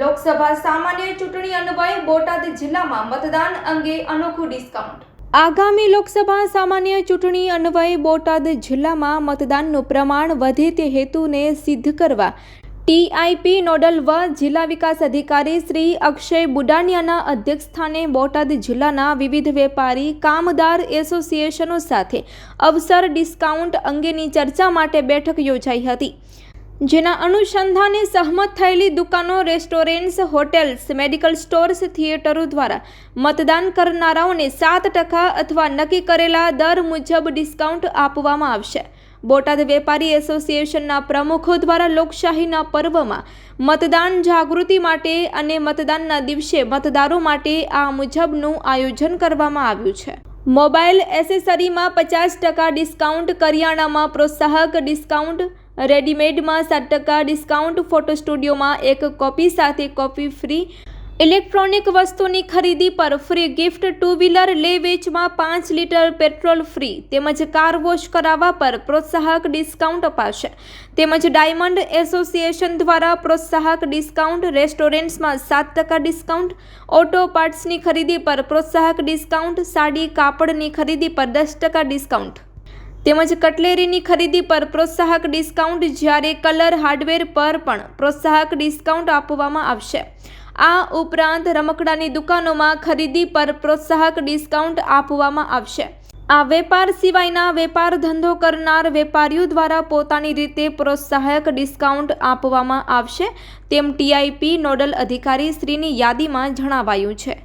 લોકસભા સામાન્ય ચૂંટણી અન્વયે બોટાદ જિલ્લામાં મતદાન અંગે અનોખું ડિસ્કાઉન્ટ આગામી લોકસભા સામાન્ય ચૂંટણી અન્વયે બોટાદ જિલ્લામાં મતદાનનું પ્રમાણ વધે તે હેતુને સિદ્ધ કરવા ટીઆઈપી નોડલ વ જિલ્લા વિકાસ અધિકારી શ્રી અક્ષય બુડાનિયાના અધ્યક્ષસ્થાને બોટાદ જિલ્લાના વિવિધ વેપારી, કામદાર એસોસિએશનો સાથે અવસર ડિસ્કાઉન્ટ અંગેની ચર્ચા માટે બેઠક યોજાઈ હતી. જેના અનુસંધાને સહમત થયેલી દુકાનો, રેસ્ટોરન્ટ્સ, હોટેલ્સ, મેડિકલ સ્ટોર્સ, થિયેટરો દ્વારા મતદાન કરનારાઓને સાત ટકા અથવા નક્કી કરેલા દર મુજબ ડિસ્કાઉન્ટ આપવામાં આવશે. બોટાદ વેપારી એસોસિએશનના પ્રમુખો દ્વારા લોકશાહીના પર્વમાં મતદાન જાગૃતિ માટે અને મતદાનના દિવસે મતદારો માટે આ મુજબનું આયોજન કરવામાં આવ્યું છે. મોબાઈલ એસેસરીમાં પચાસ ટકા ડિસ્કાઉન્ટ, કરિયાણામાં પ્રોત્સાહક ડિસ્કાઉન્ટ રેડીમેડમાં સાત ટકા ડિસ્કાઉન્ટ ફોટો સ્ટુડિયોમાં એક કોપી સાથે કોપી ફ્રી. ઇલેક્ટ્રોનિક વસ્તુની ખરીદી પર ફ્રી ગિફ્ટ ટુ વ્હીલર લે વેચમાં પાંચ લીટર પેટ્રોલ ફ્રી. તેમજ કાર વોશ કરાવવા પર પ્રોત્સાહક ડિસ્કાઉન્ટ અપાશે. તેમજ ડાયમંડ એસોસિએશન દ્વારા પ્રોત્સાહક ડિસ્કાઉન્ટ રેસ્ટોરન્ટ્સમાં સાત ટકા ડિસ્કાઉન્ટ. ઓટો પાર્ટ્સની ખરીદી પર પ્રોત્સાહક ડિસ્કાઉન્ટ. સાડી કાપડની ખરીદી પર દસ ટકા ડિસ્કાઉન્ટ. તેમજ કટલેરીની ખરીદી પર પ્રોત્સાહક ડિસ્કાઉન્ટ, જ્યારે કલર હાર્ડવેર પર પણ પ્રોત્સાહક ડિસ્કાઉન્ટ આપવામાં આવશે. આ ઉપરાંત રમકડાની દુકાનોમાં ખરીદી પર પ્રોત્સાહક ડિસ્કાઉન્ટ આપવામાં આવશે. આ વેપાર સિવાયના વેપાર ધંધો કરનાર વેપારીઓ દ્વારા પોતાની રીતે પ્રોત્સાહક ડિસ્કાઉન્ટ આપવામાં આવશે, તેમ ટીઆઈપી નોડલ અધિકારી શ્રીની યાદીમાં જણાવાયું છે.